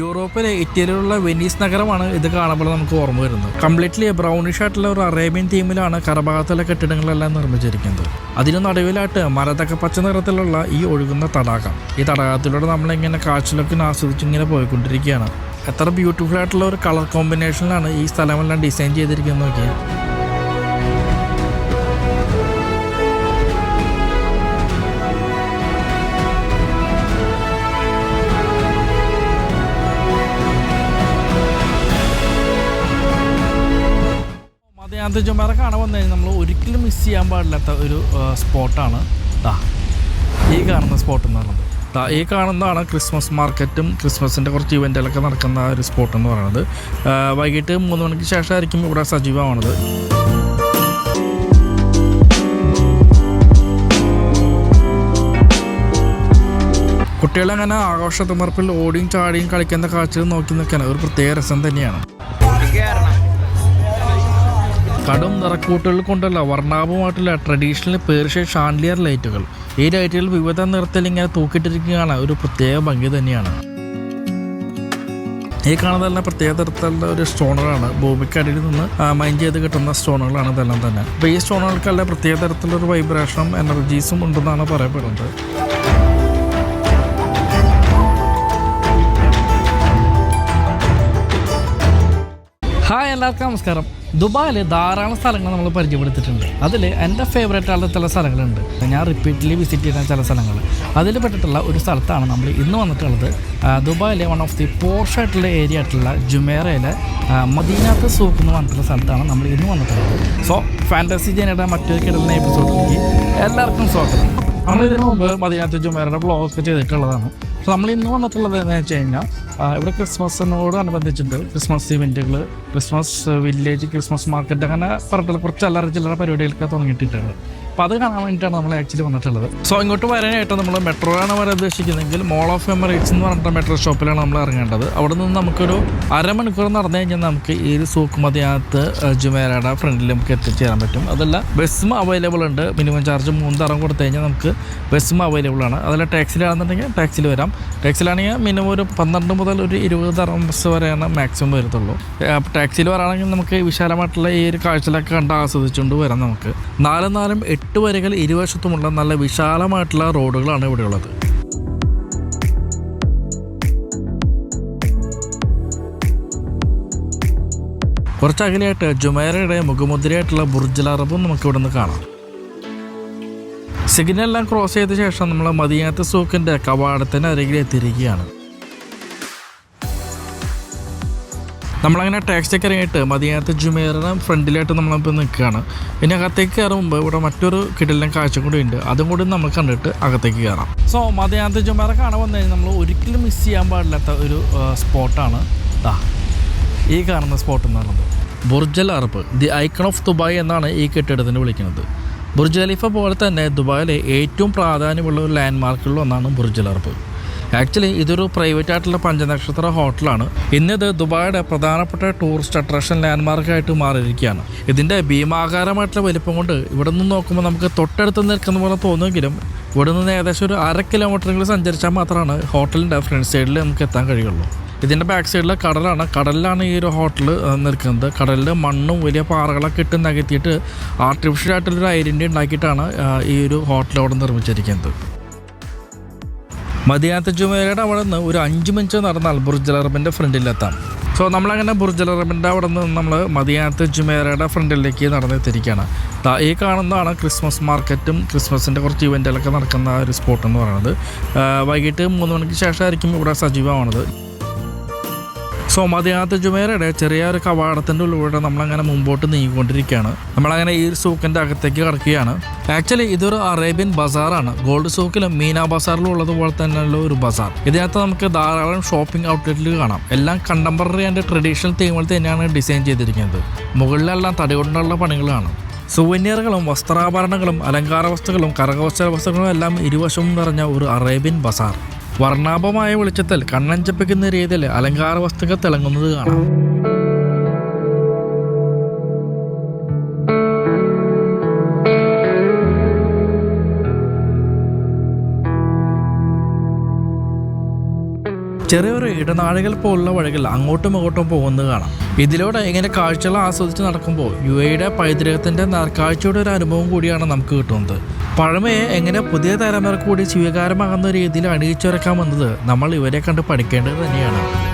യൂറോപ്പിലെ ഇറ്റലിയിലുള്ള വെനീസ് നഗരമാണ് ഇത് കാണുമ്പോൾ നമുക്ക് ഓർമ്മ വരുന്നത്. കംപ്ലീറ്റ്ലി ബ്രൗണിഷ് ആയിട്ടുള്ള ഒരു അറേബ്യൻ തീമിലാണ് കറഭാഗത്തുള്ള കെട്ടിടങ്ങളെല്ലാം നിർമ്മിച്ചിരിക്കുന്നത്. അതിനു നടുവിലായിട്ട് മരതക്ക പച്ച നിറത്തിലുള്ള ഈ ഒഴുകുന്ന തടാകം. ഈ തടാകത്തിലൂടെ നമ്മളിങ്ങനെ കാഴ്ചയിലൊക്കെ ആസ്വദിച്ച് ഇങ്ങനെ പോയിക്കൊണ്ടിരിക്കുകയാണ്. എത്ര ബ്യൂട്ടിഫുൾ ആയിട്ടുള്ള ഒരു കളർ കോമ്പിനേഷനിലാണ് ഈ സ്ഥലമെല്ലാം ഡിസൈൻ ചെയ്തിരിക്കുന്നത് ചുമര കാണാൻ വന്നു കഴിഞ്ഞാൽ നമ്മൾ ഒരിക്കലും മിസ് ചെയ്യാൻ പാടില്ലാത്ത ഒരു സ്പോട്ടാണ് ദാ ഈ കാണുന്ന സ്പോട്ട് എന്ന് പറയുന്നത്. ദാ ഈ കാണുന്നതാണ് ക്രിസ്മസ് മാർക്കറ്റും ക്രിസ്മസിന്റെ കുറച്ച് ഇവന്റുകളൊക്കെ നടക്കുന്ന ഒരു സ്പോട്ട് എന്ന് പറയുന്നത്. വൈകിട്ട് മൂന്ന് മണിക്ക് ശേഷമായിരിക്കും ഇവിടെ സജീവമാണത് കുട്ടികളങ്ങനെ ആഘോഷത്തുമർപ്പിൽ ഓടിയും ചാടിയും കളിക്കുന്ന കാഴ്ചകൾ നോക്കി നിൽക്കാൻ ഒരു പ്രത്യേക രസം തന്നെയാണ്. കടും നിറക്കൂട്ടുകൾ കൊണ്ടുള്ള വർണാഭമായിട്ടുള്ള ട്രഡീഷണൽ പേർഷ്യൻ ഷാൻലിയർ ലൈറ്റുകൾ ഈ ലൈറ്റുകൾ വിവിധ നിറത്തിൽ ഇങ്ങനെ തൂക്കിയിട്ടിരിക്കുകയാണ്. ഒരു പ്രത്യേക ഭംഗി തന്നെയാണ്. ഈ കാണുന്ന തന്നെ പ്രത്യേക തരത്തിലുള്ള ഒരു സ്റ്റോണുകളാണ്. ഭൂമിക്കടിയിൽ നിന്ന് മൈൻ ചെയ്ത് കിട്ടുന്ന സ്റ്റോണുകളാണ് ഇതെല്ലാം തന്നെ. അപ്പോൾ ഈ സ്റ്റോണുകൾക്കെല്ലാം പ്രത്യേക തരത്തിലുള്ള ഒരു വൈബ്രേഷനും എനർജീസും ഉണ്ടെന്നാണ് പറയപ്പെടുന്നത്. ഹായ് എല്ലാവർക്കും നമസ്കാരം. ദുബായിൽ ധാരാളം സ്ഥലങ്ങൾ നമ്മൾ പരിചയപ്പെടുത്തിയിട്ടുണ്ട്. അതിൽ എന്റെ ഫേവറേറ്റ് ആയിട്ടുള്ള ചില സ്ഥലങ്ങളുണ്ട്. ഞാൻ റിപ്പീറ്റ്ലി വിസിറ്റ് ചെയ്യുന്ന ചില സ്ഥലങ്ങൾ. അതിൽ പെട്ടിട്ടുള്ള ഒരു സ്ഥലത്താണ് നമ്മൾ ഇന്ന് വന്നിട്ടുള്ളത്. ദുബായിലെ one of the posh area area ആയിട്ടുള്ള ജുമേറയിലെ മദീനാത്ത് സൂക്ക് എന്ന് പറഞ്ഞിട്ടുള്ള സ്ഥലത്താണ് നമ്മൾ ഇന്ന് വന്നിട്ടുള്ളത്. സോ ഫാന്റസി ജനയുടെ മറ്റൊരു കിടന്ന എപ്പിസോഡിലേക്ക് എല്ലാവർക്കും സ്വാഗതം. നമ്മളിതിനു മുമ്പ് മദീനാത്ത് ജുമേറയുടെ ബ്ലോഗ് ചെയ്തിട്ടുള്ളതാണ്. സോ നമ്മൾ ഇന്ന് വന്നിട്ടുള്ളത് എന്ന് വെച്ച് കഴിഞ്ഞാൽ ഇവിടെ ക്രിസ്മസിനോട് അനുബന്ധിച്ചിട്ട് ക്രിസ്മസ് ഇവന്റുകൾ ക്രിസ്മസ് വില്ലേജ് ക്രിസ്മസ് മാർക്കറ്റ് അങ്ങനെ പറഞ്ഞിട്ടുള്ള കുറച്ച് അല്ലറ ചില്ലറ പരിപാടികളൊക്കെ തുടങ്ങിയിട്ടുണ്ട് അപ്പോൾ അത് കാണാൻ വേണ്ടിയിട്ടാണ് നമ്മൾ ആക്ച്വലി വന്നിട്ടുള്ളത്. സോ ഇങ്ങോട്ട് വരാനായിട്ട് നമ്മൾ മെട്രോയാണ് വരാൻ ഉദ്ദേശിക്കുന്നതെങ്കിൽ മോൾ ഓഫ് എമറേറ്റ്സ് എന്ന് പറഞ്ഞിട്ട് മെട്രോ ഷോപ്പിലാണ് നമ്മൾ ഇറങ്ങേണ്ടത്. അവിടെ നിന്ന് നമുക്കൊരു അരമണിക്കൂർ നടന്നു കഴിഞ്ഞാൽ നമുക്ക് ഈ ഒരു സൂക്ക് മതിയകത്ത് ജുമേരയുടെ ഫ്രണ്ടിൽ നമുക്ക് എത്തിച്ചേരാൻ പറ്റും. അതല്ല ബസ്സും അവൈലബിൾ ഉണ്ട്. മിനിമം ചാർജ് മൂന്ന് തരം കൊടുത്തു കഴിഞ്ഞാൽ നമുക്ക് ബസ്സും അവൈലബിൾ ആണ്. അതല്ല ടാക്സിലാണെന്നുണ്ടെങ്കിൽ ടാക്സിൽ വരാം. ടാക്സിലാണെങ്കിൽ മിനിമം ഒരു പന്ത്രണ്ട് മുതൽ ഒരു ഇരുപത് തരം ബസ് വരെയാണ് മാക്സിമം വരത്തുള്ളൂ. ടാക്സിയിൽ വരാണെങ്കിൽ നമുക്ക് വിശാലമായിട്ടുള്ള ഈ ഒരു കാഴ്ചകളൊക്കെ കണ്ട് ആസ്വദിച്ചുകൊണ്ട് വരാം നമുക്ക്. നാലും നാലും വരികൾ ഇരുവശത്തുമുള്ള നല്ല വിശാലമായിട്ടുള്ള റോഡുകളാണ് ഇവിടെയുള്ളത് കുറച്ച് അകലെയായിട്ട് ജുമേറയുടെ മുഖമുദ്രയായിട്ടുള്ള ബുർജ് അറബും നമുക്ക് നിന്ന് കാണാം. സിഗ്നലെല്ലാം ക്രോസ് ചെയ്ത ശേഷം നമ്മൾ മദിയാത്ത സൂക്കിന്റെ കവാടത്തിന് അരികിൽ നമ്മളങ്ങനെ ടാക്സിക്ക് ഇറങ്ങിയിട്ട് മതിയാത്ത ജുമേറിന് ഫ്രണ്ടിലായിട്ട് നമ്മളിപ്പോൾ നിൽക്കുകയാണ്. പിന്നെ അകത്തേക്ക് കയറുമ്പോൾ ഇവിടെ മറ്റൊരു കിടലിനെ കാഴ്ച കൂടി ഉണ്ട്. അതും കൂടി നമ്മൾ കണ്ടിട്ട് അകത്തേക്ക് കയറാം. സോ മതിയാത്ത ജുമേറ കാണാൻ വന്നു കഴിഞ്ഞാൽ നമ്മൾ ഒരിക്കലും മിസ് ചെയ്യാൻ പാടില്ലാത്ത ഒരു സ്പോട്ടാണ് ദാ ഈ കാണുന്ന സ്പോട്ട് എന്ന് പറയുന്നത്. Burj al Arab the icon of Dubai എന്നാണ് ഈ കെട്ടിടത്തിന് വിളിക്കുന്നത്. ബുർജ് ഖലീഫ പോലെ തന്നെ ദുബായിലെ ഏറ്റവും പ്രാധാന്യമുള്ള ഒരു ലാൻഡ് മാർക്കുകളിൽ ഒന്നാണ് ബുർജൽ അറബ്. ആക്ച്വലി ഇതൊരു പ്രൈവറ്റ് ആയിട്ടുള്ള പഞ്ചനക്ഷത്ര ഹോട്ടലാണ് ഇന്നിത് ദുബായുടെ പ്രധാനപ്പെട്ട ടൂറിസ്റ്റ് അട്രാക്ഷൻ ലാൻഡ്മാർക്കായിട്ട് മാറിയിരിക്കുകയാണ്. ഇതിന്റെ ഭീമാകാരമായിട്ടുള്ള വലിപ്പം കൊണ്ട് ഇവിടെ നിന്ന് നോക്കുമ്പോൾ നമുക്ക് തൊട്ടടുത്ത് നിൽക്കുന്ന പോലെ തോന്നുമെങ്കിലും ഇവിടെ നിന്ന് ഏകദേശം ഒരു അര കിലോമീറ്ററെങ്കിലും സഞ്ചരിച്ചാൽ മാത്രമാണ് ഹോട്ടലിന്റെ ഫ്രണ്ട് സൈഡിൽ നമുക്ക് എത്താൻ കഴിയുള്ളൂ. ഇതിന്റെ ബാക്ക് സൈഡിലെ കടലാണ്. കടലിലാണ് ഈ ഒരു ഹോട്ടൽ നിൽക്കുന്നത്. കടലിൽ മണ്ണും വലിയ പാറകളൊക്കെ ഇട്ട് നികത്തിയിട്ട് ആർട്ടിഫിഷ്യൽ ആയിട്ടുള്ളൊരു ഐഡന്റി ഉണ്ടാക്കിയിട്ടാണ് ഈ ഒരു ഹോട്ടൽ അവിടെ നിർമ്മിച്ചിരിക്കുന്നത്. മദിയാത്ത ജുമേരയുടെ അവിടെ നിന്ന് ഒരു അഞ്ച് മിനിറ്റ് നടന്നാൽ ബുർജ് അറബിന്റെ ഫ്രണ്ടിലെത്താം. സോ നമ്മളങ്ങനെ ബുർജ് അറബിന്റെ അവിടെ നിന്ന് നമ്മൾ മദിയാത്ത ജുമേരയുടെ ഫ്രണ്ടിലേക്ക് നടന്നെത്തിയിരിക്കുകയാണ്. ദാ ഈ കാണുന്നതാണ് ക്രിസ്മസ് മാർക്കറ്റും ക്രിസ്മസിന്റെ കുറച്ച് ഇവന്റുകളൊക്കെ നടക്കുന്ന ഒരു സ്പോട്ട് എന്ന് പറയുന്നത്. വൈകിട്ട് മൂന്ന് മണിക്ക് ശേഷമായിരിക്കും ഇവിടെ സജീവമാണത് സോ മതിയാത്ത ജുമേരയുടെ ചെറിയൊരു കവാടത്തിന്റെ ഉള്ളിലൂടെ നമ്മളങ്ങനെ മുമ്പോട്ട് നീങ്ങിക്കൊണ്ടിരിക്കുകയാണ്. നമ്മളങ്ങനെ ഈ സൂക്കിന്റെ അകത്തേക്ക് കടക്കുകയാണ് ആക്ച്വലി ഇതൊരു അറേബ്യൻ ബസാറാണ്. ഗോൾഡ് സൂക്കിലും മീന ബസാറിലും ഉള്ളതുപോലെ തന്നെയുള്ള ഒരു ബസാർ. ഇതിനകത്ത് നമുക്ക് ധാരാളം ഷോപ്പിംഗ് ഔട്ട്ലെറ്റിൽ കാണാം. എല്ലാം കണ്ടംപററി ആൻഡ് ട്രഡീഷണൽ തീമിൽ തന്നെയാണ് ഡിസൈൻ ചെയ്തിരിക്കുന്നത്. മുകളിലെല്ലാം തടി കൊണ്ടുള്ള പണികളാണ് സുവന്യറുകളും വസ്ത്രാഭരണങ്ങളും അലങ്കാര വസ്തുക്കളും കരകൗശല വസ്തുക്കളും എല്ലാം ഇരുവശവും നിറഞ്ഞ ഒരു അറേബ്യൻ ബസാർ. വർണാഭമായ വെളിച്ചത്തിൽ കണ്ണഞ്ചപ്പിക്കുന്ന രീതിയിൽ അലങ്കാര വസ്തുക്കൾ തിളങ്ങുന്നത് കാണാം. ചെറിയൊരു ഇടനാഴികൾ പോലുള്ള വഴികൾ അങ്ങോട്ടും ഇങ്ങോട്ടും പോകുന്നത് കാണാം. ഇതിലൂടെ ഇങ്ങനെ കാഴ്ചകൾ ആസ്വദിച്ച് നടക്കുമ്പോൾ യു എയുടെ പൈതൃകത്തിന്റെ നേർക്കാഴ്ചയുടെ ഒരു അനുഭവം കൂടിയാണ് നമുക്ക് കിട്ടുന്നത്. പഴമയെ എങ്ങനെ പുതിയ തലമുറ കൂടി സ്വീകാരമാകുന്ന രീതിയിൽ അണിയിച്ചുരക്കാമെന്നത് നമ്മൾ ഇവരെ കണ്ട് പഠിക്കേണ്ടത് തന്നെയാണ്.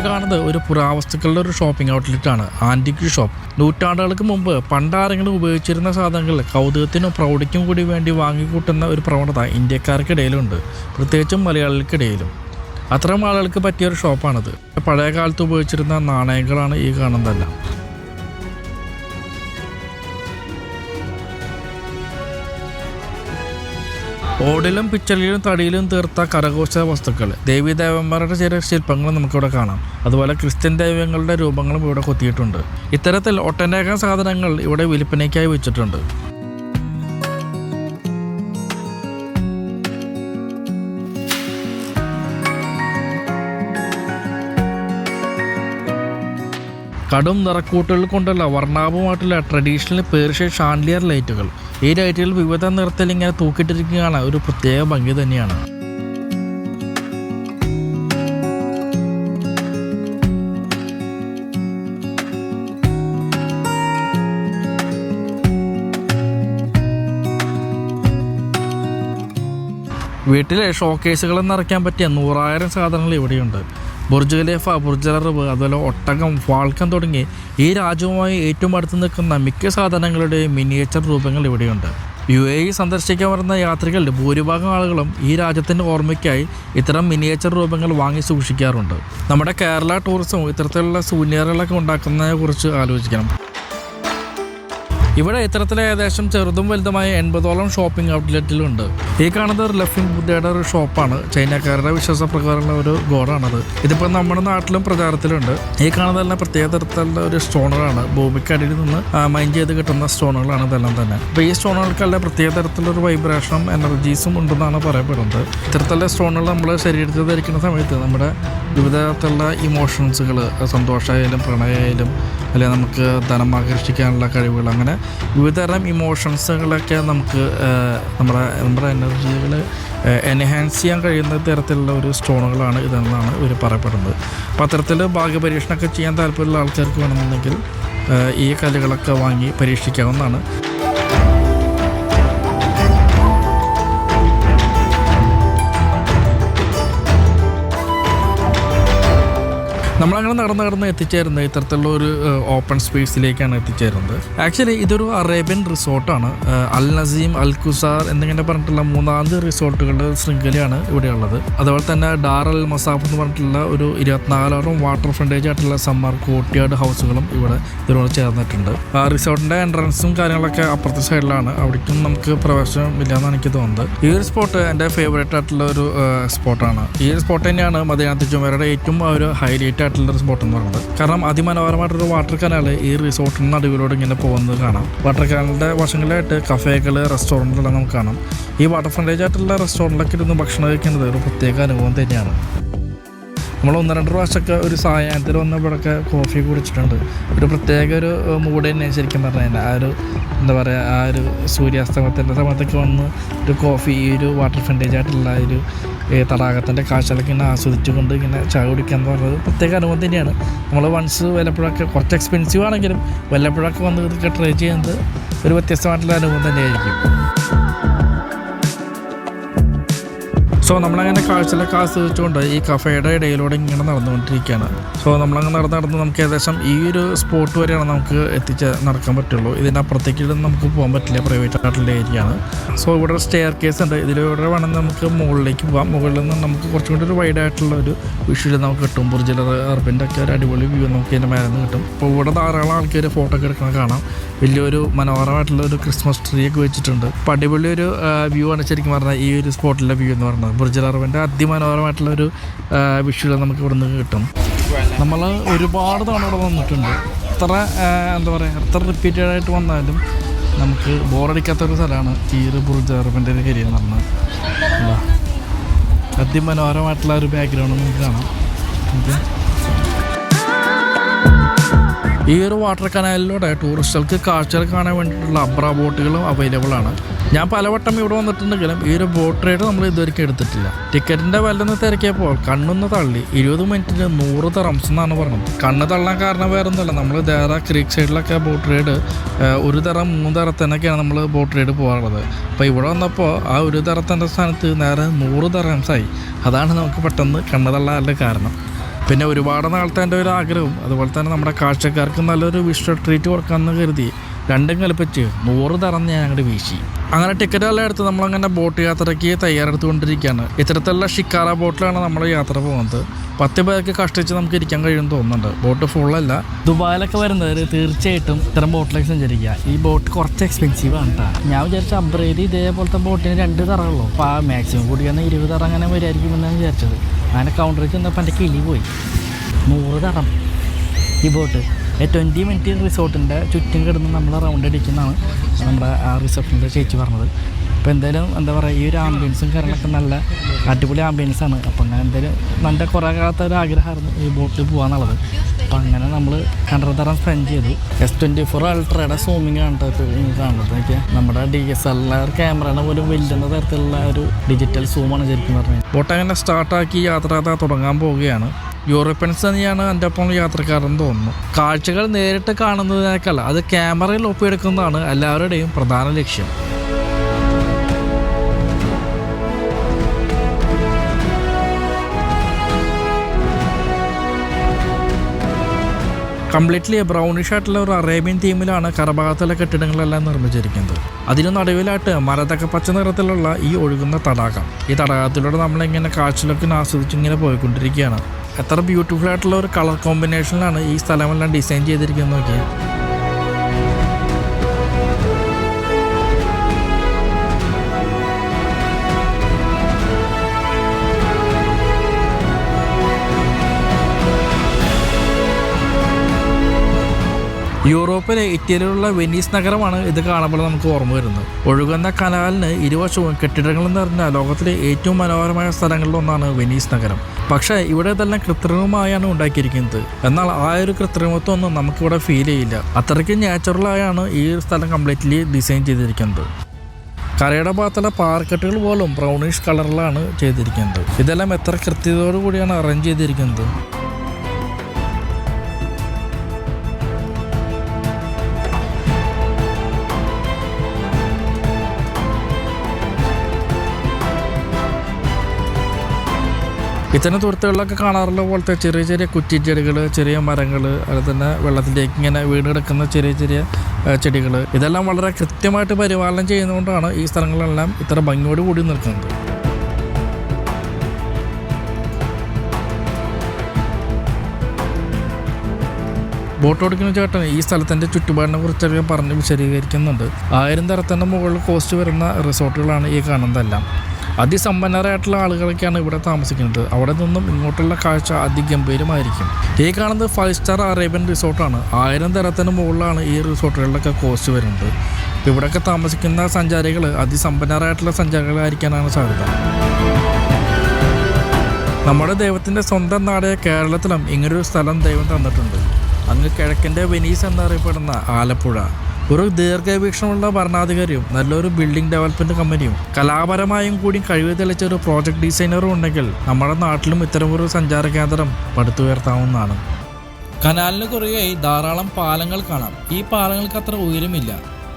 കാണുന്നത് ഒരു പുരാവസ്തുക്കളുടെ ഒരു ഷോപ്പിംഗ് ഔട്ട്ലെറ്റ് ആണ് ആന്റിക് ഷോപ്പ് നൂറ്റാണ്ടുകൾക്ക് മുമ്പ് പണ്ടാരെങ്കിലും ഉപയോഗിച്ചിരുന്ന സാധനങ്ങൾ കൗതുകത്തിനും പ്രൗഢിക്കും കൂടി വേണ്ടി വാങ്ങിക്കൂട്ടുന്ന ഒരു പ്രവണത ഇന്ത്യക്കാർക്കിടയിലുണ്ട് പ്രത്യേകിച്ചും മലയാളികൾക്കിടയിലും. അത്തരം ആളുകൾക്ക് പറ്റിയ ഒരു ഷോപ്പാണിത് പഴയ കാലത്ത് ഉപയോഗിച്ചിരുന്ന നാണയങ്ങളാണ് ഈ കാണുന്നതെല്ലാം. ഓടിലും പിച്ചളിയിലും തടിയിലും തീർത്ത കരകൗശല വസ്തുക്കൾ. ദേവീദേവന്മാരുടെ ചില ശില്പങ്ങളും നമുക്കിവിടെ കാണാം. അതുപോലെ ക്രിസ്ത്യൻ ദൈവങ്ങളുടെ രൂപങ്ങളും ഇവിടെ കൊത്തിയിട്ടുണ്ട്. ഇത്തരത്തിൽ ഒട്ടനേകം സാധനങ്ങൾ ഇവിടെ വിൽപ്പനയ്ക്കായി വെച്ചിട്ടുണ്ട്. കടും നിറക്കൂട്ടുകൾ കൊണ്ടുള്ള വർണാഭമായിട്ടുള്ള ട്രഡീഷണൽ പേർഷ്യൻ ഷാൻലിയർ ലൈറ്റുകൾ ഈ ലൈറ്റുകൾ വിവിധ നിറത്തിൽ ഇങ്ങനെ തൂക്കിയിട്ടിരിക്കുകയാണ്. ഒരു പ്രത്യേക ഭംഗി തന്നെയാണ്. വീട്ടിലെ ഷോക്കേസുകളെന്ന് നിറയ്ക്കാൻ പറ്റിയ നൂറായിരം സാധനങ്ങൾ ഇവിടെയുണ്ട്. ബുർജ് ഖലീഫ ബുർജ് അറബ് അതുപോലെ ഒട്ടകം ഫാൾക്കൻ തുടങ്ങി ഈ രാജ്യവുമായി ഏറ്റവും അടുത്ത് നിൽക്കുന്ന മിക്ക സാധനങ്ങളുടെയും മിനിയേച്ചർ രൂപങ്ങൾ ഇവിടെയുണ്ട്. യു എ ഇ സന്ദർശിക്കാൻ വരുന്ന യാത്രികളിൽ ഭൂരിഭാഗം ആളുകളും ഈ രാജ്യത്തിന്റെ ഓർമ്മയ്ക്കായി ഇത്തരം മിനിയേച്ചർ രൂപങ്ങൾ വാങ്ങി സൂക്ഷിക്കാറുണ്ട്. നമ്മുടെ കേരള ടൂറിസം ഇത്തരത്തിലുള്ള സൂനിയറുകളൊക്കെ ഉണ്ടാക്കുന്നതിനെ കുറിച്ച് ആലോചിക്കണം. ഇവിടെ ഇത്തരത്തിലെ ഏകദേശം ചെറുതും വലുതുമായ എൺപതോളം ഷോപ്പിംഗ് ഔട്ട്ലെറ്റിലുണ്ട് ഈ കാണുന്നത് ലഫിംഗ് ബുദ്ധയുടെ ഒരു ഷോപ്പാണ് ചൈനക്കാരുടെ വിശ്വാസ പ്രകാരമുള്ള ഒരു ഗോഡാണത്. ഇതിപ്പോൾ നമ്മുടെ നാട്ടിലും പ്രചാരത്തിലുണ്ട്. ഈ കാണുന്നതെല്ലാം പ്രത്യേക തരത്തിലുള്ള ഒരു സ്റ്റോണുകളാണ് ഭൂമിക്കടിയിൽ നിന്ന് മൈൻ ചെയ്ത് കിട്ടുന്ന സ്റ്റോണുകളാണ് ഇതെല്ലാം തന്നെ. അപ്പോൾ ഈ സ്റ്റോണുകൾക്കെല്ലാം പ്രത്യേക തരത്തിലുള്ള ഒരു വൈബ്രേഷനും എനർജീസും ഉണ്ടെന്നാണ് പറയപ്പെടുന്നത്. ഇത്തരത്തിലുള്ള സ്റ്റോണുകൾ നമ്മൾ ശരീരത്തിൽ ധരിക്കുന്ന സമയത്ത് നമ്മുടെ വിവിധ തരത്തിലുള്ള ഇമോഷൻസുകൾ സന്തോഷമായാലും പ്രണയമായാലും അല്ലെങ്കിൽ നമുക്ക് ധനം ആകർഷിക്കാനുള്ള കഴിവുകൾ അങ്ങനെ വിവിധതരം ഇമോഷൻസുകളൊക്കെ നമുക്ക് നമ്മുടെ നമ്മുടെ എനർജികൾ എൻഹാൻസ് ചെയ്യാൻ കഴിയുന്ന തരത്തിലുള്ള ഒരു സ്റ്റോണുകളാണ് ഇതെന്നാണ് ഇവർ പറയപ്പെടുന്നത്. അപ്പോൾ അത്തരത്തിൽ ഭാഗ്യപരീക്ഷണമൊക്കെ ചെയ്യാൻ താല്പര്യമുള്ള ആൾക്കാർക്ക് വേണമെന്നുണ്ടെങ്കിൽ ഈ കല്ലുകളൊക്കെ വാങ്ങി പരീക്ഷിക്കാവുന്നതാണ്. നമ്മളങ്ങനെ നടന്ന് നടന്ന് എത്തിച്ചേരുന്നത് ഇത്തരത്തിലുള്ള ഒരു ഓപ്പൺ സ്പേസിലേക്കാണ് എത്തിച്ചേരുന്നത്. ആക്ച്വലി ഇതൊരു അറേബ്യൻ റിസോർട്ടാണ്. അൽ നസീം അൽ കുസാർ എന്നിങ്ങനെ പറഞ്ഞിട്ടുള്ള മൂന്നാമത് റിസോർട്ടുകളുടെ ശൃംഖലയാണ് ഇവിടെയുള്ളത് അതുപോലെ തന്നെ ഡാർ അൽ മസാഫ് എന്ന് പറഞ്ഞിട്ടുള്ള ഒരു ഇരുപത്തിനാലോളം വാട്ടർ ഫ്രണ്ടേജ് ആയിട്ടുള്ള സമ്മർ കോട്ടിയാട് ഹൗസുകളും ഇവിടെ ഇതിനോട് ചേർന്നിട്ടുണ്ട്. ആ റിസോർട്ടിന്റെ എൻട്രൻസും കാര്യങ്ങളൊക്കെ അപ്പുറത്തെ സൈഡിലാണ്. അവിടേക്കും നമുക്ക് പ്രവേശനം ഇല്ലാന്നാണ് എനിക്ക് തോന്നുന്നത്. ഈ ഒരു സ്പോട്ട് എന്റെ ഫേവറേറ്റ് ആയിട്ടുള്ള ഒരു സ്പോട്ടാണ് ഈ ഒരു സ്പോട്ട് തന്നെയാണ് മദീനാത്തി ചുമരയുടെ ഏറ്റവും ഒരു ഹൈലൈറ്റ് ആയിട്ടുള്ള ഒരു സ്പോട്ട് എന്ന് പറയുന്നത്. കാരണം അതിമനോഹരമായിട്ടൊരു വാട്ടർ കനാൽ ഈ റിസോർട്ടിന് നടുവിലൂടെ ഇങ്ങനെ പോകുന്നത് കാണാം. വാട്ടർ കനാലിന്റെ വശങ്ങളിലായിട്ട് കഫേകൾ റെസ്റ്റോറന്റുകളെല്ലാം നമുക്ക് കാണാം. ഈ വാട്ടർ ഫ്രണ്ടേജ് ആയിട്ടുള്ള റെസ്റ്റോറന്റിലൊക്കെ ഇരുന്ന് ഭക്ഷണം കഴിക്കുന്നത് ഒരു പ്രത്യേക അനുഭവം തന്നെയാണ്. നമ്മൾ ഒന്ന് രണ്ട് പ്രാവശ്യമൊക്കെ ഒരു സായാഹ്നത്തിൽ വന്നപ്പോഴൊക്കെ കോഫി കുടിച്ചിട്ടുണ്ട്. ഒരു പ്രത്യേക ഒരു മൂഡ് തന്നെ ശരിക്കും പറഞ്ഞു ആ ഒരു എന്താ പറയുക ആ ഒരു സൂര്യാസ്തമത്തിന്റെ സമയത്തൊക്കെ വന്ന് ഒരു കോഫി ഈ ഒരു വാട്ടർ ഫ്രണ്ടേജ് ആയിട്ടുള്ള ഒരു തടാകത്തിന്റെ കാഴ്ചകളൊക്കെ ഇങ്ങനെ ആസ്വദിച്ചുകൊണ്ട് ഇങ്ങനെ ചായ കുടിക്കുക എന്ന് പറയുന്നത് പ്രത്യേക അനുഭവം തന്നെയാണ്. നമ്മൾ വൺസ് വല്ലപ്പോഴൊക്കെ കുറച്ച് എക്സ്പെൻസീവ് ആണെങ്കിലും വല്ലപ്പോഴൊക്കെ വന്ന് ഇതൊക്കെ ട്രൈ ചെയ്യുന്നത് ഒരു വ്യത്യസ്തമായിട്ടുള്ള അനുഭവം തന്നെയായിരിക്കും. സോ നമ്മളങ്ങനെ കാഴ്ചയിലൊക്കെ ആസ്വദിച്ചുകൊണ്ട് ഈ കഫേയുടെ ഇടയിലൂടെ ഇങ്ങനെ നടന്നുകൊണ്ടിരിക്കുകയാണ്. സോ നമ്മളങ്ങനെ നടന്ന് നടന്ന് നമുക്ക് ഏകദേശം ഈ ഒരു സ്പോട്ട് വരെയാണ് നമുക്ക് എത്തിച്ച് നടക്കാൻ പറ്റുള്ളൂ. ഇതിന്റെ അപ്പുറത്തേക്ക് നമുക്ക് പോകാൻ പറ്റില്ല. പ്രൈവറ്റ് ആയിട്ടുള്ള ഏരിയ ആണ്. സോ ഇവിടെ സ്റ്റെയർ കേസ് ഉണ്ട്. ഇതിലൂടെ വേണം നമുക്ക് മുകളിലേക്ക് പോകാം. മുകളിൽ നിന്ന് നമുക്ക് കുറച്ചും കൂടി ഒരു വൈഡ് ആയിട്ടുള്ള ഒരു വിഷ്വൽ നമുക്ക് കിട്ടും. ബുർജില അർബിന്റെ ഒക്കെ ഒരു അടിപൊളി വ്യൂ നമുക്ക് ഇതിന്റെ മേലെ നിന്ന് കിട്ടും. അപ്പോൾ ഇവിടെ ധാരാളം ആൾക്കാർ ഫോട്ടോ ഒക്കെ എടുക്കണം കാണാം. വലിയൊരു മനോഹരമായിട്ടുള്ള ഒരു ക്രിസ്മസ് ട്രീ ഒക്കെ വെച്ചിട്ടുണ്ട്. അപ്പോൾ അടിപൊളി ഒരു വ്യൂ ആണ് ശരിക്കും പറഞ്ഞാൽ ഈ ഒരു സ്പോട്ടിലെ വ്യൂ എന്ന് പറയുന്നത്. ബുർജ് അറബിന്റെ അതിമനോഹരമായിട്ടുള്ള ഒരു വിഷ്വൽ നമുക്ക് ഇവിടെ നിന്ന് കിട്ടും. നമ്മൾ ഒരുപാട് തവണ ഇവിടെ വന്നിട്ടുണ്ട്. എത്ര എന്താ പറയുക എത്ര റിപ്പീറ്റഡ് ആയിട്ട് വന്നാലും നമുക്ക് ബോറടിക്കാത്തൊരു സ്ഥലമാണ് ഈ ഒരു ബുർജ് അറബിന്റെ ഒരു ഏരിയ എന്ന് പറഞ്ഞാൽ. അതിമനോഹരമായിട്ടുള്ള ഒരു ബാക്ക്ഗ്രൗണ്ട് നമുക്ക് കാണാം. ഈ ഒരു വാട്ടർ കനാലിലൂടെ ടൂറിസ്റ്റുകൾക്ക് കാഴ്ചകൾ കാണാൻ വേണ്ടിയിട്ടുള്ള അബ്ര ബോട്ടുകളും അവൈലബിൾ ആണ്. ഞാൻ പലവട്ടം ഇവിടെ വന്നിട്ടുണ്ടെങ്കിലും ഈ ഒരു ബോട്ട് റൈഡ് നമ്മൾ ഇതുവരെ എടുത്തിട്ടില്ല. ടിക്കറ്റിന്റെ വല്ലെന്ന് തിരക്കിയപ്പോൾ കണ്ണൊന്ന് തള്ളി. ഇരുപത് മിനിറ്റിന് നൂറ് തറംസ് എന്നാണ് പറഞ്ഞത്. കണ്ണ് തള്ളാൻ കാരണം വേറെ ഒന്നുമല്ല നമ്മൾ ദേറ ക്രീക്ക് സൈഡിലൊക്കെ ബോട്ട് റൈഡ് ഒരു തരം മൂന്ന് തരത്തിനൊക്കെയാണ് നമ്മൾ ബോട്ട് റൈഡ് പോകാറുള്ളത്. അപ്പോൾ ഇവിടെ വന്നപ്പോൾ ആ ഒരു തരത്തിന്റെ സ്ഥാനത്ത് നേരെ നൂറ് തെറംസായി അതാണ് നമുക്ക് പെട്ടെന്ന് കണ്ണ് തള്ളാനുള്ള കാരണം. പിന്നെ ഒരുപാട് നാളത്തെ എന്റെ ഒരു ആഗ്രഹവും അതുപോലെ തന്നെ നമ്മുടെ കാഴ്ചക്കാർക്ക് നല്ലൊരു വിഷ്വൽ ട്രീറ്റ് കൊടുക്കാമെന്ന് കരുതി രണ്ടും കൽപ്പിച്ച് നൂറ് തറന്ന് ഞാൻ അങ്ങോട്ട് വീശി. അങ്ങനെ ടിക്കറ്റ് എല്ലാം എടുത്ത് നമ്മളങ്ങനെ ബോട്ട് യാത്രയ്ക്ക് തയ്യാറെടുത്തുകൊണ്ടിരിക്കുകയാണ്. ഇത്തരത്തിലുള്ള ഷിക്കാറ ബോട്ടിലാണ് നമ്മൾ യാത്ര പോകുന്നത്. പത്ത് പേർക്ക് കഷ്ടിച്ച് നമുക്ക് ഇരിക്കാൻ കഴിയുമെന്ന് തോന്നുന്നുണ്ട്. ബോട്ട് ഫുള്ളല്ല ദുബായിലൊക്കെ വരുന്നവർ തീർച്ചയായിട്ടും ഇത്തരം ബോട്ടിലേക്ക് സഞ്ചരിക്കുക. ഈ ബോട്ട് കുറച്ച് എക്സ്പെൻസീവ് ആണ് കേട്ടോ ഞാൻ വിചാരിച്ച അബ്രേദി ഇതേപോലത്തെ ബോട്ടിന് രണ്ട് തറയുള്ളൂ അപ്പോൾ ആ മാക്സിമം കൂടിയാണ് ഇരുപത് തറ അങ്ങനെ വരുമായിരിക്കുമെന്നാണ് വിചാരിച്ചത്. അങ്ങനെ കൗണ്ടറിൽ ചെന്നപ്പോൾ എന്റെ കിളി പോയി. നൂറ് തറം ഈ ബോട്ട് ട്വന്റി മിനിറ്റ് റിസോർട്ടിന്റെ ചുറ്റും കിടന്ന് നമ്മൾ റൗണ്ട് അടിക്കുന്നതാണ് നമ്മുടെ ആ റിസപ്ഷനിലെ ചേച്ചി പറഞ്ഞത്. അപ്പോൾ എന്തായാലും എന്താ പറയുക ഈ ഒരു ആംബിയൻസും കാര്യങ്ങളൊക്കെ നല്ല അടിപൊളി ആംബിയൻസ് ആണ്. അപ്പോൾ അങ്ങനെ എന്തായാലും നല്ല കുറേ കാലത്തെ ഒരു ആഗ്രഹമായിരുന്നു ഈ ബോട്ടിൽ പോകാന്നുള്ളത് അപ്പോൾ അങ്ങനെ നമ്മൾ ഹൺഡ്രഡ് തരം സ്പെൻഡ് ചെയ്തു എസ് ട്വന്റി ഫോർ അൾട്രയുടെ സൂമിങ് ഇപ്പോൾ കാണുന്നത്. ഒക്കെ നമ്മുടെ ഡി എസ് എൽ ആർ ക്യാമറയുടെ പോലും വെല്ലുന്ന തരത്തിലുള്ള ഒരു ഡിജിറ്റൽ സൂമാണ് ശരിക്കും പറഞ്ഞത്. ബോട്ട് അങ്ങനെ സ്റ്റാർട്ടാക്കി യാത്ര തുടങ്ങാൻ പോവുകയാണ്. യൂറോപ്യൻസ് തന്നെയാണ് എന്റെ ഒപ്പം യാത്രക്കാരെന്ന് തോന്നുന്നു. കാഴ്ചകൾ നേരിട്ട് കാണുന്നതിനേക്കാൾ അത് ക്യാമറയിൽ ഒപ്പിയെടുക്കുന്നതാണ് എല്ലാവരുടെയും പ്രധാന ലക്ഷ്യം. കംപ്ലീറ്റ്ലി ബ്രൗണിഷ് ആയിട്ടുള്ള ഒരു അറേബ്യൻ തീമിലാണ് കരഭാഗത്തുള്ള കെട്ടിടങ്ങളെല്ലാം നിർമ്മിച്ചിരിക്കുന്നത്. അതിന് നടുവിലായിട്ട് മരതൊക്കെ പച്ച നിറത്തിലുള്ള ഈ ഒഴുകുന്ന തടാകം. ഈ തടാകത്തിലൂടെ നമ്മളിങ്ങനെ കാഴ്ചകളൊക്കെ ആസ്വദിച്ച് ഇങ്ങനെ പോയിക്കൊണ്ടിരിക്കുകയാണ്. എത്ര ബ്യൂട്ടിഫുൾ ആയിട്ടുള്ള ഒരു കളർ കോമ്പിനേഷനിലാണ് ഈ സ്ഥലമെല്ലാം ഡിസൈൻ ചെയ്തിരിക്കുന്നത് നോക്കിയാൽ യൂറോപ്പിലെ ഇറ്റലിയിലുള്ള വെനീസ് നഗരമാണ് ഇത് കാണുമ്പോൾ നമുക്ക് ഓർമ്മ വരുന്നത്. ഒഴുകുന്ന കനാലിന് ഇരുവശവും കെട്ടിടങ്ങൾ നിറഞ്ഞ ലോകത്തിലെ ഏറ്റവും മനോഹരമായ സ്ഥലങ്ങളിലൊന്നാണ് വെനീസ് നഗരം. പക്ഷേ ഇവിടെ ഇതെല്ലാം കൃത്രിമമായാണ് ഉണ്ടാക്കിയിരിക്കുന്നത്. എന്നാൽ ആ ഒരു കൃത്രിമത്വമൊന്നും നമുക്കിവിടെ ഫീൽ ചെയ്യില്ല. അത്രയ്ക്ക് നാച്ചുറലായാണ് ഈ സ്ഥലം കംപ്ലീറ്റ്ലി ഡിസൈൻ ചെയ്തിരിക്കുന്നത്. കരയുടെ ഭാഗത്തുള്ള പാർക്കറ്റുകൾ പോലും ബ്രൗണിഷ് കളറിലാണ് ചെയ്തിരിക്കുന്നത്. ഇതെല്ലാം എത്ര കൃത്യതയോടു കൂടിയാണ് അറേഞ്ച് ചെയ്തിരിക്കുന്നത്? ഇത്തരം തുരുത്തുകളിലൊക്കെ കാണാറുള്ള പോലത്തെ ചെറിയ ചെറിയ കുറ്റിച്ചെടികൾ ചെറിയ മരങ്ങൾ അതുപോലെ തന്നെ വെള്ളത്തിലേക്ക് ഇങ്ങനെ വീട് കിടക്കുന്ന ചെറിയ ചെറിയ ചെടികൾ. ഇതെല്ലാം വളരെ കൃത്യമായിട്ട് പരിപാലനം ചെയ്യുന്നതുകൊണ്ടാണ് ഈ സ്ഥലങ്ങളെല്ലാം ഇത്ര ഭംഗിയോട് കൂടി നിൽക്കുന്നത്. ബോട്ട് ഓടിക്കുന്ന ചേട്ടൻ ഈ സ്ഥലത്തിന്റെ ചുറ്റുപാടിനെ കുറിച്ചൊക്കെ പറഞ്ഞ് വിശദീകരിക്കുന്നുണ്ട്. ആയിരം തരത്തിന്റെ മുകളിൽ കോസ്റ്റ് വരുന്ന റിസോർട്ടുകളാണ് ഈ കാണുന്നതെല്ലാം. അതിസമ്പന്നരായിട്ടുള്ള ആളുകളൊക്കെയാണ് ഇവിടെ താമസിക്കുന്നത്. അവിടെ നിന്നും ഇങ്ങോട്ടുള്ള കാഴ്ച അതിഗംഭീരമായിരിക്കും. ഈ കാണുന്നത് ഫൈവ് സ്റ്റാർ അറേബ്യൻ റിസോർട്ടാണ് ആയിരം തരത്തിന് മുകളിലാണ് ഈ റിസോർട്ടുകളിലൊക്കെ കോസ്റ്റ് വരുന്നത്. അപ്പോൾ ഇവിടെയൊക്കെ താമസിക്കുന്ന സഞ്ചാരികൾ അതിസമ്പന്നരായിട്ടുള്ള സഞ്ചാരികളായിരിക്കാനാണ് സാധ്യത. നമ്മുടെ ദൈവത്തിന്റെ സ്വന്തം നാടായ കേരളത്തിലും ഇങ്ങനൊരു സ്ഥലം ദൈവം തന്നിട്ടുണ്ട്. അങ്ങ് കിഴക്കിന്റെ വെനീസ് എന്നറിയപ്പെടുന്ന ആലപ്പുഴ. ഒരു ദീർഘവീക്ഷണമുള്ള ഭരണാധികാരിയും നല്ലൊരു ബിൽഡിംഗ് ഡെവലപ്മെന്റ് കമ്പനിയും കലാപരമായും കൂടി കഴിവ് തെളിച്ച ഒരു പ്രോജക്ട് ഡിസൈനറും ഉണ്ടെങ്കിൽ നമ്മുടെ നാട്ടിലും ഇത്തരമൊരു സഞ്ചാര കേന്ദ്രം പടുത്തുയർത്താവുന്നതാണ്. കനാലിന് കുറുകയായി ധാരാളം പാലങ്ങൾ കാണാം. ഈ പാലങ്ങൾക്ക് അത്ര ഉയരമില്ല.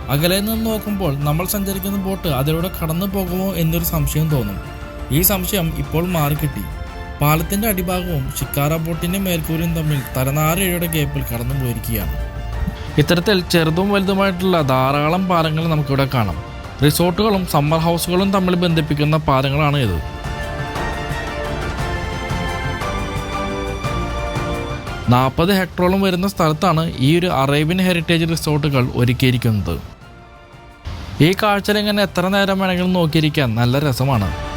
അകലെ നിന്ന് നോക്കുമ്പോൾ നമ്മൾ സഞ്ചരിക്കുന്ന ബോട്ട് അതിലൂടെ കടന്നു പോകുമോ എന്നൊരു സംശയം തോന്നും. ഈ സംശയം ഇപ്പോൾ മാറിക്കിട്ടി. പാലത്തിന്റെ അടിഭാഗവും ഷിക്കാര ബോട്ടിന്റെ മേൽക്കൂരയും തമ്മിൽ തലനാരയുടെ ഗ്യാപ്പിൽ കടന്നു പോയിരിക്കുകയാണ് ഇത്തരത്തിൽ ചെറുതും വലുതുമായിട്ടുള്ള ധാരാളം പാലങ്ങൾ നമുക്കിവിടെ കാണാം. റിസോർട്ടുകളും സമ്മർ ഹൗസുകളും തമ്മിൽ ബന്ധിപ്പിക്കുന്ന പാലങ്ങളാണ് ഇത്. നാൽപ്പത് ഹെക്ടറോളം വരുന്ന സ്ഥലത്താണ് ഈ ഒരു അറേബ്യൻ ഹെറിറ്റേജ് റിസോർട്ടുകൾ ഒരുക്കിയിരിക്കുന്നത്. ഈ കാഴ്ചയിൽ ഇങ്ങനെ എത്ര നേരം വേണമെങ്കിലും നോക്കിയിരിക്കാൻ നല്ല രസമാണ്.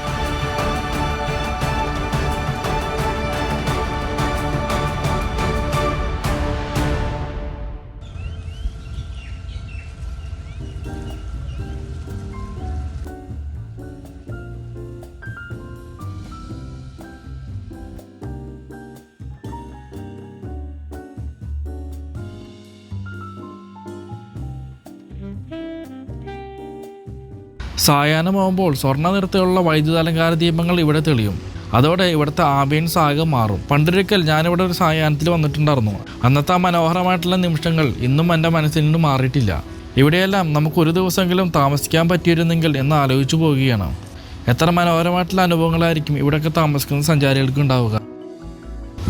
സായാഹ്നമാകുമ്പോൾ സ്വർണ നിറത്തിലുള്ള വൈദ്യുതാലങ്കാര ദീപങ്ങൾ ഇവിടെ തെളിയും. അതോടെ ഇവിടുത്തെ ആംബിയൻസ് ആകെ മാറും. പണ്ടൊരിക്കൽ ഞാനിവിടെ ഒരു സായാഹ്നത്തിൽ വന്നിട്ടുണ്ടായിരുന്നു. അന്നത്തെ ആ മനോഹരമായിട്ടുള്ള നിമിഷങ്ങൾ ഇന്നും എന്റെ മനസ്സിൽ നിന്ന് മാറിയിട്ടില്ല. ഇവിടെയെല്ലാം നമുക്ക് ഒരു ദിവസമെങ്കിലും താമസിക്കാൻ പറ്റിയിരുന്നെങ്കിൽ എന്ന് ആലോചിച്ചു പോവുകയാണ്. എത്ര മനോഹരമായിട്ടുള്ള അനുഭവങ്ങളായിരിക്കും ഇവിടെയൊക്കെ താമസിക്കുന്ന സഞ്ചാരികൾക്ക് ഉണ്ടാവുക.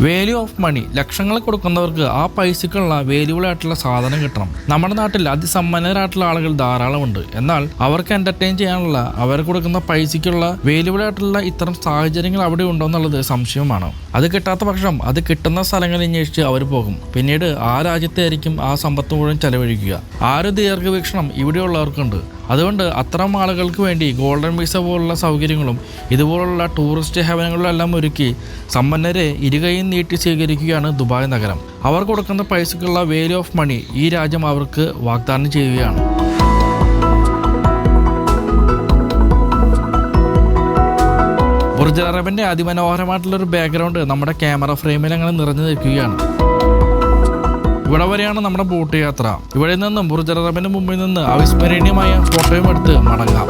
വാല്യൂ ഓഫ് മണി ലക്ഷങ്ങൾ കൊടുക്കുന്നവർക്ക് ആ പൈസക്കുള്ള വാല്യൂബിൾ ആയിട്ടുള്ള സാധനം കിട്ടണം. നമ്മുടെ നാട്ടിൽ അതിസമ്പന്നരായിട്ടുള്ള ആളുകൾ ധാരാളമുണ്ട്. എന്നാൽ അവർക്ക് എന്റർടൈൻ ചെയ്യാനുള്ള അവർ കൊടുക്കുന്ന പൈസക്കുള്ള വാല്യൂബിൾ ആയിട്ടുള്ള ഇത്തരം സാഹചര്യങ്ങൾ അവിടെ ഉണ്ടോ എന്നുള്ളത് സംശയമാണ് അത് കിട്ടാത്ത പക്ഷം അത് കിട്ടുന്ന സ്ഥലങ്ങൾ അന്വേഷിച്ച് അവർ പോകും. പിന്നീട് ആ രാജ്യത്തായിരിക്കും ആ സമ്പത്ത് മുഴുവൻ ചെലവഴിക്കുക. ആ ഒരു ദീർഘവീക്ഷണം ഇവിടെയുള്ളവർക്കുണ്ട്. അതുകൊണ്ട് അത്തരം ആളുകൾക്ക് വേണ്ടി ഗോൾഡൻ വിസ പോലുള്ള സൗകര്യങ്ങളും ഇതുപോലുള്ള ടൂറിസ്റ്റ് ഹെവനങ്ങളും എല്ലാം ഒരുക്കി സമ്പന്നരെ ഇരുകൈയും നീട്ടി സ്വീകരിക്കുകയാണ് ദുബായ് നഗരം. അവർ കൊടുക്കുന്ന പൈസക്കുള്ള വാല്യൂ ഓഫ് മണി ഈ രാജ്യം അവർക്ക് വാഗ്ദാനം ചെയ്യുകയാണ്. ബുർജ് അറബിന്റെ അതിമനോഹരമായിട്ടുള്ളൊരു ബാക്ക്ഗ്രൗണ്ട് നമ്മുടെ ക്യാമറ ഫ്രെയിമിൽ അങ്ങനെ നിറഞ്ഞു നിൽക്കുകയാണ്. ഇവിടെ വരെയാണ് നമ്മുടെ ബോട്ട് യാത്ര. ഇവിടെ നിന്നും ബുർജറബിന് മുമ്പിൽ നിന്ന് അവിസ്മരണീയമായ ഫോട്ടോയും എടുത്ത് മടങ്ങാം.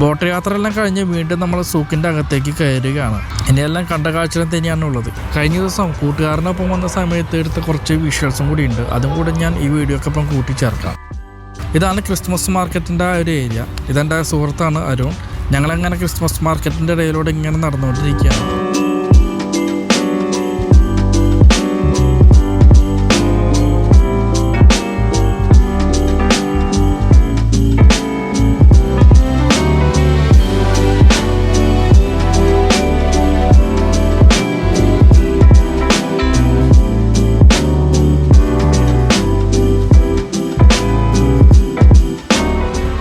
ബോട്ട് യാത്രയെല്ലാം കഴിഞ്ഞ് വീണ്ടും നമ്മൾ സൂക്കിന്റെ അകത്തേക്ക് കയറുകയാണ്. ഇനിയെല്ലാം കണ്ട കാഴ്ചകൾ തന്നെയാണ് ഉള്ളത്. കഴിഞ്ഞ ദിവസം കൂട്ടുകാരനൊപ്പം വന്ന സമയത്ത് എടുത്ത കുറച്ച് വിഷ്വൽസും കൂടി ഉണ്ട്. അതും കൂടെ ഞാൻ ഈ വീഡിയോക്കൊപ്പം കൂട്ടിച്ചേർക്കാം. ഇതാണ് ക്രിസ്മസ് മാർക്കറ്റിന്റെ ആ ഒരു ഏരിയ. ഇതെന്റെ സുഹൃത്താണ് അരുൺ. ഞങ്ങളങ്ങനെ ക്രിസ്മസ് മാർക്കറ്റിന്റെ ഇടയിലൂടെ ഇങ്ങനെ നടന്നുകൊണ്ടിരിക്കുകയാണ്.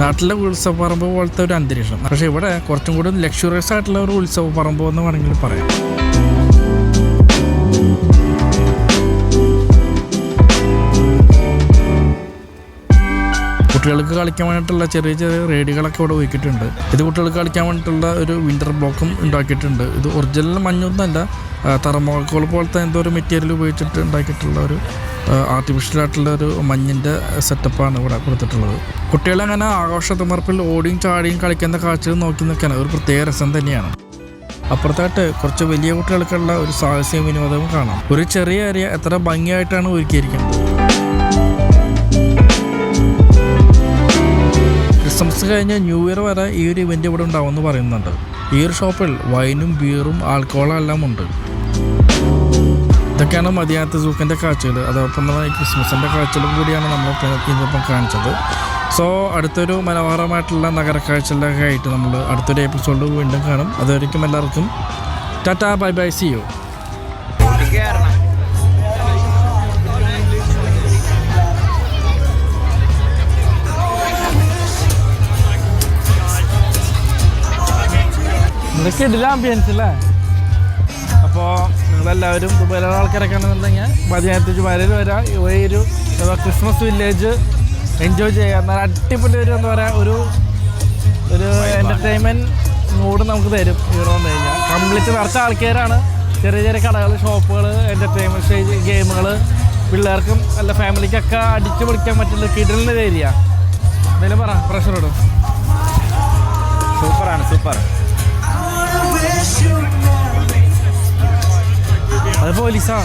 നാട്ടിലെ ഉത്സവ പറമ്പ് പോലത്തെ ഒരു അന്തരീക്ഷം. പക്ഷെ ഇവിടെ കുറച്ചും കൂടി ലക്ഷറിയസ് ആയിട്ടുള്ള ഒരു ഉത്സവ പറമ്പ് എന്ന് വേണമെങ്കിൽ പറയാം. കുട്ടികൾക്ക് കളിക്കാൻ വേണ്ടിയിട്ടുള്ള ചെറിയ ചെറിയ റേഡികളൊക്കെ ഇവിടെ ഒരുക്കിയിട്ടുണ്ട്. ഇത് കുട്ടികൾക്ക് കളിക്കാൻ വേണ്ടിയിട്ടുള്ള ഒരു വിന്റർ ബ്ലോക്കും ഉണ്ടാക്കിയിട്ടുണ്ട്. ഇത് ഒറിജിനൽ മഞ്ഞൊന്നല്ല തറമോക്കോൾ പോലത്തെ എന്തോ ഒരു മെറ്റീരിയൽ ഉപയോഗിച്ചിട്ട് ഉണ്ടാക്കിയിട്ടുള്ള ഒരു ആർട്ടിഫിഷ്യൽ ആയിട്ടുള്ള ഒരു മഞ്ഞിന്റെ സെറ്റപ്പാണ് ഇവിടെ കൊടുത്തിട്ടുള്ളത്. കുട്ടികളങ്ങനെ ആഘോഷത്തിമർപ്പിൽ ഓടിയും ചാടിയും കളിക്കുന്ന കാഴ്ചകൾ നോക്കി നിൽക്കാൻ ഒരു പ്രത്യേക രസം തന്നെയാണ്. അപ്പുറത്തായിട്ട് കുറച്ച് വലിയ കുട്ടികൾക്കുള്ള ഒരു സാഹസിക വിനോദവും കാണാം. ഒരു ചെറിയ ഏരിയ എത്ര ഭംഗിയായിട്ടാണ് ഒരുക്കിയിരിക്കുന്നത്. ക്രിസ്മസ് കഴിഞ്ഞ് ന്യൂ ഇയർ വരെ ഈ ഒരു ഇവന്റ് ഇവിടെ ഉണ്ടാവുമെന്ന് പറയുന്നുണ്ട്. ഈ ഒരു ഷോപ്പിൽ വൈനും ബിയറും ആൽക്കഹോളും എല്ലാം ഉണ്ട് ഇതൊക്കെയാണ് മതിയാത്ത സൂക്കിന്റെ കാഴ്ചകൾ. അതോടൊപ്പം തന്നെ ഈ ക്രിസ്മസിന്റെ കാഴ്ചകളും കൂടിയാണ് നമ്മൾ ഇന്നിപ്പം കാണിച്ചത്. സോ അടുത്തൊരു മനോഹരമായിട്ടുള്ള നഗരക്കാഴ്ചകളൊക്കെ ആയിട്ട് നമ്മൾ അടുത്തൊരു എപ്പിസോഡ് വീണ്ടും കാണും. അതുവരെയ്ക്കും എല്ലാവർക്കും tata bye bye see you ഇതൊക്കെ ഇടില്ല ആംബിയൻസ് അല്ലേ നിങ്ങളെല്ലാവരും ദുബൈയിലുള്ള ആൾക്കാരൊക്കെ ആണെന്നുണ്ടെങ്കിൽ മതിയായത്ത് ജുബാരയിൽ വരാം. ഈ ഒരു ക്രിസ്മസ് വില്ലേജ് എൻജോയ് ചെയ്യുക. എന്നാൽ അടിപൊളി ഒരു എന്താ പറയുക ഒരു ഒരു എന്റർടൈൻമെന്റ് മൂഡ് നമുക്ക് തരും. ഇവിടെ വന്നു കഴിഞ്ഞാൽ. കംപ്ലീറ്റ് നിറച്ച ആൾക്കാരാണ്. ചെറിയ ചെറിയ കടകൾ ഷോപ്പുകൾ എന്റർടൈൻമെന്റ് സ്റ്റേജ് ഗെയിമുകൾ. പിള്ളേർക്കും അല്ല ഫാമിലിക്കൊക്കെ അടിച്ചു പൊളിക്കാൻ പറ്റുന്ന കിടലിന്റെ ഏരിയ എന്തെങ്കിലും പറ പ്രഷർ ഇടും. സൂപ്പറാണ് സൂപ്പർ. അത് പോലീസാ